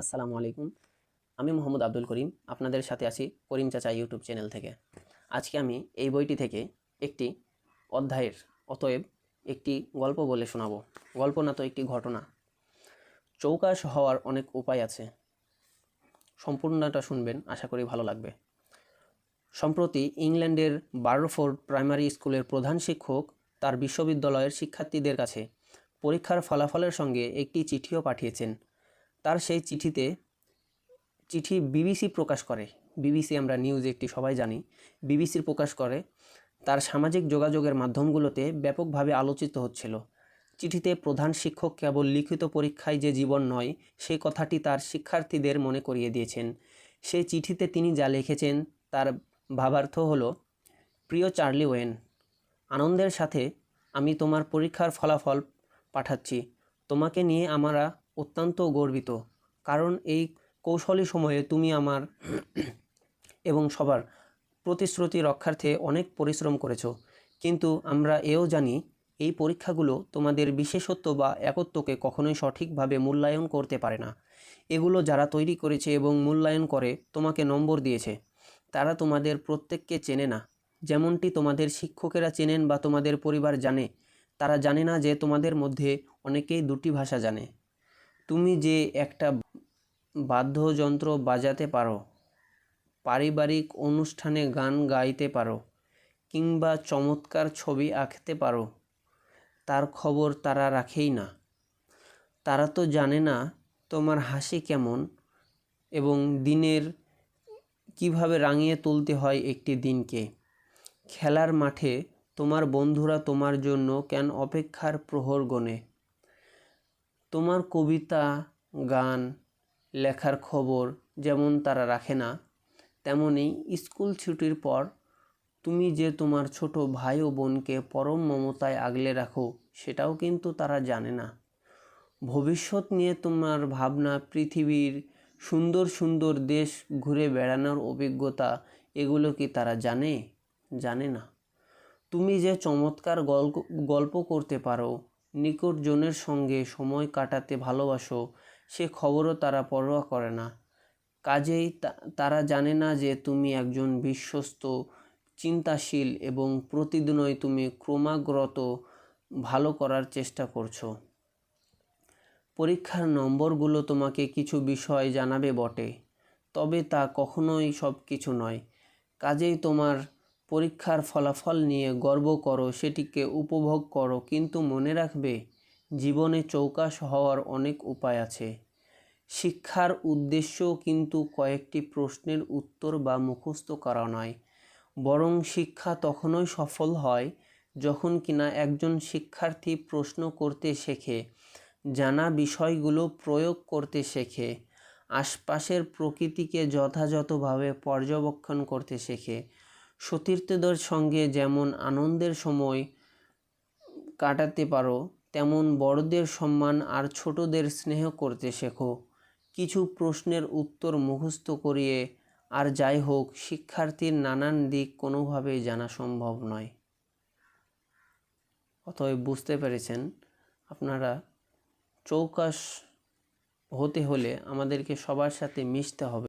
আসসালামু আলাইকুম। আমি মোহাম্মদ আব্দুল করিম, আপনাদের সাথে আছি করিম চাচা ইউটিউব চ্যানেল থেকে। আজকে আমি এই বইটি থেকে একটি অধ্যায়ের, অতএব একটি গল্প বলে শোনাবো। গল্প না তো একটি ঘটনা। চৌকাশ হওয়ার অনেক উপায় আছে। সম্পূর্ণটা শুনবেন, আশা করি ভালো লাগবে। সম্প্রতি ইংল্যান্ডের বারোফোর্ড প্রাইমারি স্কুলের প্রধান শিক্ষক তার বিশ্ববিদ্যালয়ের শিক্ষার্থীদের কাছে পরীক্ষার ফলাফলের সঙ্গে একটি চিঠিও পাঠিয়েছেন। তার সেই চিঠিতে, চিঠি বিবিসি প্রকাশ করে। বিবিসি আমরা নিউজ একটি, সবাই জানি। বিবিসির প্রকাশ করে, তার সামাজিক যোগাযোগের মাধ্যমগুলোতে ব্যাপকভাবে আলোচিত হচ্ছিল। চিঠিতে প্রধান শিক্ষক কেবল লিখিত পরীক্ষায় যে জীবন নয় সেই কথাটি তার শিক্ষার্থীদের মনে করিয়ে দিয়েছেন। সেই চিঠিতে তিনি যা লিখেছেন, তার ভাবার্থ হল, প্রিয় চার্লি ওয়েন, আনন্দের সাথে আমি তোমার পরীক্ষার ফলাফল পাঠাচ্ছি। তোমাকে নিয়ে আমরা অত্যন্ত গর্বিত। কারণ এই কৌশলী সময়ে তুমি আমার এবং সবার প্রতিশ্রুতি রক্ষার্থে অনেক পরিশ্রম করেছ। কিন্তু আমরা এও জানি, এই পরীক্ষাগুলো তোমাদের বিশেষত্ব বা একত্বকে কখনোই সঠিকভাবে মূল্যায়ন করতে পারে না। এগুলো যারা তৈরি করেছে এবং মূল্যায়ন করে তোমাকে নম্বর দিয়েছে, তারা তোমাদের প্রত্যেককে চেনে না। যেমনটি তোমাদের শিক্ষকেরা চেনেন বা তোমাদের পরিবার জানে, তারা জানে না যে তোমাদের মধ্যে অনেকেই দুটি ভাষা জানে। তুমি যে একটা বাদ্যযন্ত্র বাজাতে পারো, পারিবারিক অনুষ্ঠানে গান গাইতে পারো কিংবা চমৎকার ছবি আঁকতে পারো, তার খবর তারা রাখেই না। তারা তো জানে না তোমার হাসি কেমন এবং দিনের কীভাবে রাঙিয়ে তুলতে হয় একটি দিনকে। খেলার মাঠে তোমার বন্ধুরা তোমার জন্য কেন অপেক্ষার প্রহর গণে? তোমার কবিতা, গান, লেখার খবর যেমন তারা রাখে না, তেমনি স্কুল ছুটির পর তুমি যে তোমার ছোট ভাই ও বোনকে পরম মমতায় আগলে রাখো, সেটাও কিন্তু তারা জানে না। ভবিষ্যৎ নিয়ে তোমার ভাবনা, পৃথিবীর সুন্দর সুন্দর দেশ ঘুরে বেড়ানোর অভিজ্ঞতা, এগুলো কি তারা জানে? জানে না। তুমি যে চমৎকার গল্প করতে পারো নিকটজনের সঙ্গে সময় কাটাতে ভালোবাসো, সে খবরও তারা পরোয়া করে না। কাজেই তারা জানে না যে তুমি একজন বিশ্বস্ত, চিন্তাশীল এবং প্রতিদিনই তুমি ক্রমাগত ভালো করার চেষ্টা করছ। পরীক্ষার নম্বরগুলো তোমাকে কিছু বিষয় জানাবে বটে, তবে তা কখনোই সব কিছু নয়। কাজেই তোমার পরীক্ষার ফলাফল নিয়ে গর্ব করো, সেটিকে উপভোগ করো। কিন্তু মনে রাখবে, জীবনে চৌকাশ হওয়ার অনেক উপায় আছে। শিক্ষার উদ্দেশ্য কিন্তু কয়েকটি প্রশ্নের উত্তর বা মুখস্থ করা নয়। বরং শিক্ষা তখনই সফল হয় যখন কিনা একজন শিক্ষার্থী প্রশ্ন করতে শেখে, জানা বিষয়গুলো প্রয়োগ করতে শেখে, আশপাশের প্রকৃতিকে যথাযথভাবে পর্যবেক্ষণ করতে শেখে। সতীর্থদের সঙ্গে যেমন আনন্দের সময় কাটাতে পারো, তেমন বড়দের সম্মান আর ছোটদের স্নেহ করতে শেখো। কিছু প্রশ্নের উত্তর মুখস্থ করিয়ে, আর যাই হোক, শিক্ষার্থীর নানান দিক কোনোভাবেই জানা সম্ভব নয়। অতএব বুঝতে পেরেছেন, আপনারা চৌকাশ হতে হলে আমাদেরকে সবার সাথে মিশতে হবে।